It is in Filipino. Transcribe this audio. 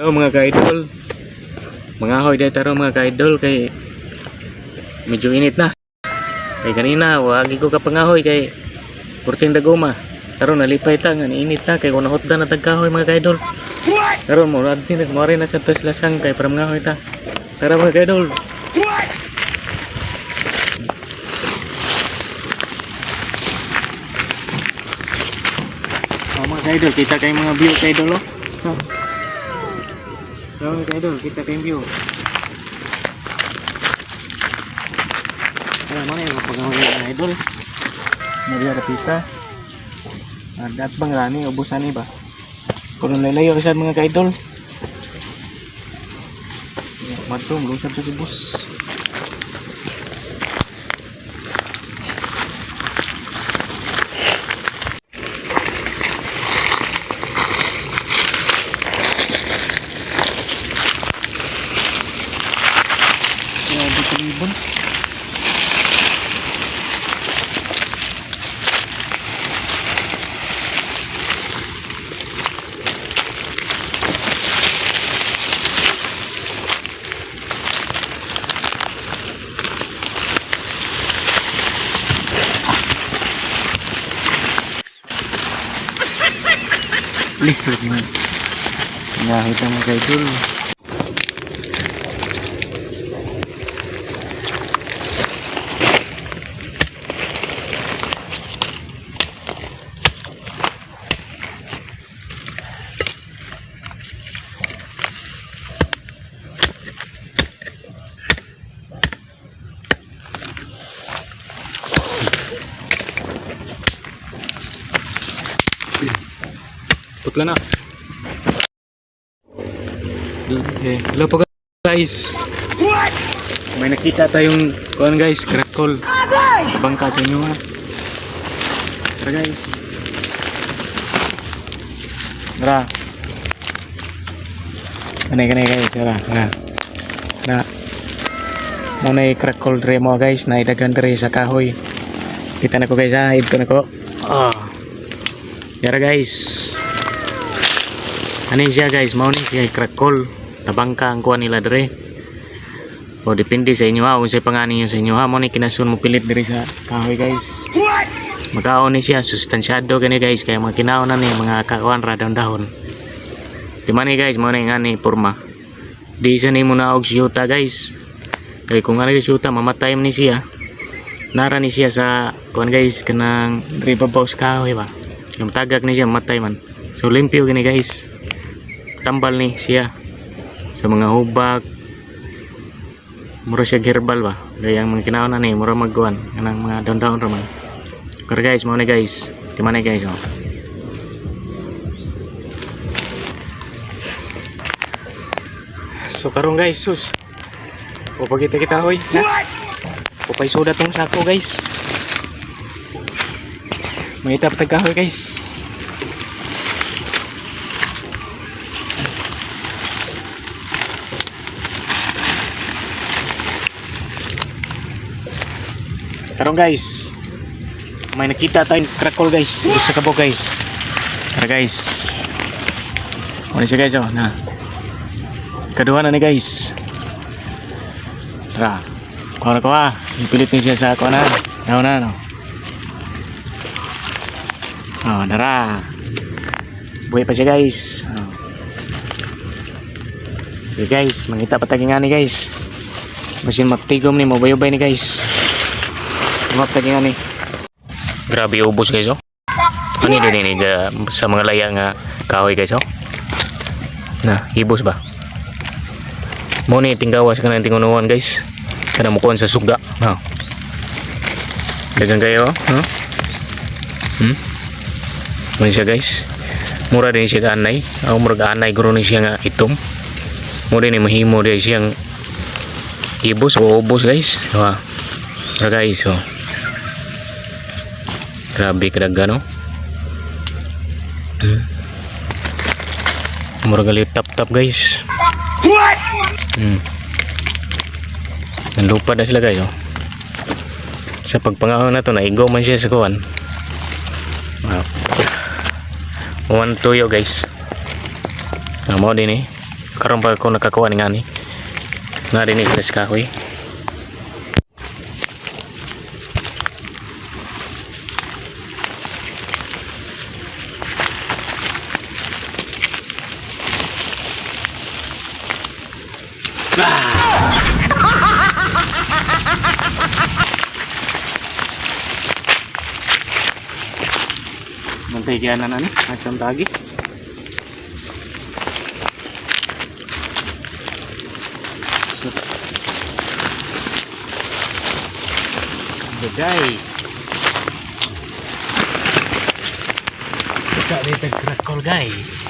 Hello mga ka-idol. Mga hoy dahil taro mga ka-idol kay medyo init na. Kay kanina wagi ko kapangahoy kay Kurting dagoma. Taro nalipay ta nga init na kay kunahot na tagkahoy mga ka-idol. Taro mo rad sin mo rin na sa tos lasang kay para mga hoy ta. Tara mga ka-idol. Oh, mga ka-idol, kita kay mga view ka-idol oh. So, idol, kita kayong view. Wala mo na yung kapagawa yung idol. Nabiya kapita. At bang rani, ubusan ni ba? Kung lalayo kasi mga ka-idol. Matum, lusap sa bus. Grabe kalibon. Lisod mo. Nakita mo kay Dul. Putla na. Okay. Hello po guys. May nakita tayong kuan guys, crack call. Bangka sa inyo ha. Tara guys. Tara. Kanay kanay guys, tara. Na. Na. Muna yung crack call dre mo guys, na idagan dre sa kahoy. Kita na ko guys ha, ito na ko. Ah. Tara guys. Yun siya guys, mao ni siya call. Tabangka ang kuha nila dere. O depende sa inyo ha, kung sa panganin nyo sa inyo ha, mao ni kinasun mo pilit dere sa kahoy guys. Makaon ni siya, sustansyado gani guys, kaya mga kinaon na ni mga kakuan ra dahon-dahon. Di man ni guys, mao ni porma. Di isa ni mo na og siyuta guys. Kaya kung ano siyuta, mamatay ni siya. Nara ni siya sa kuan guys, kanang river box kahoy ba. Yung tagak ni siya, matay man. So limpyo gani guys tambal ni siya sa mga hubak mura siya herbal ba? Gaya ang mga kinaon na ni mura magkuhan. Kanang mga daon-daon raman pero guys mo ni guys. Di man ni guys oh. so karong guys sus. Upagita kita hoy. Na upay soda tong sako guys. May itap tagkahoy guys Karon guys, may nakita tayong crackle guys. Isa ka po guys. Tara guys. Ano siya guys oh, na. Kaduha na ni guys. Tara. Kuha na ah. Ipilit niya siya sa ako na. Nauna na no. Oh, tara. Buhay pa siya guys. Oh. Sige guys, mangita pa tagi nga ni guys. Masin maptigom ni mo bayobay ni guys. Lumap lagi nga ni. Grabe ubos guys oh. Ano din uh, sa mga laya nga kahoy guys oh. Na, ibos ba? Mo ni tinggawas ka ng tingunuan guys. Kana kuhan sa suga. No. Dagan kayo oh. No? Hmm? Ano siya guys? Mura din siya ka anay. Ako mura ka anay guro ni siya nga itom. Mura ni mahimo din siyang ibos o ubos guys. Diba? Tara guys oh. Grabe kadaga no. Hmm. Mura gali tap tap guys. Hmm. Nanlupa na sila guys oh. Sa pagpangahon na to naigo man siya sa kuwan. Wow. One tuyo guys. Amo din eh. karon pa ako nakakuha ni ngani nga din sa kahoy Mantay dyan na na ni, asam tagi. So guys. Kita dito guys.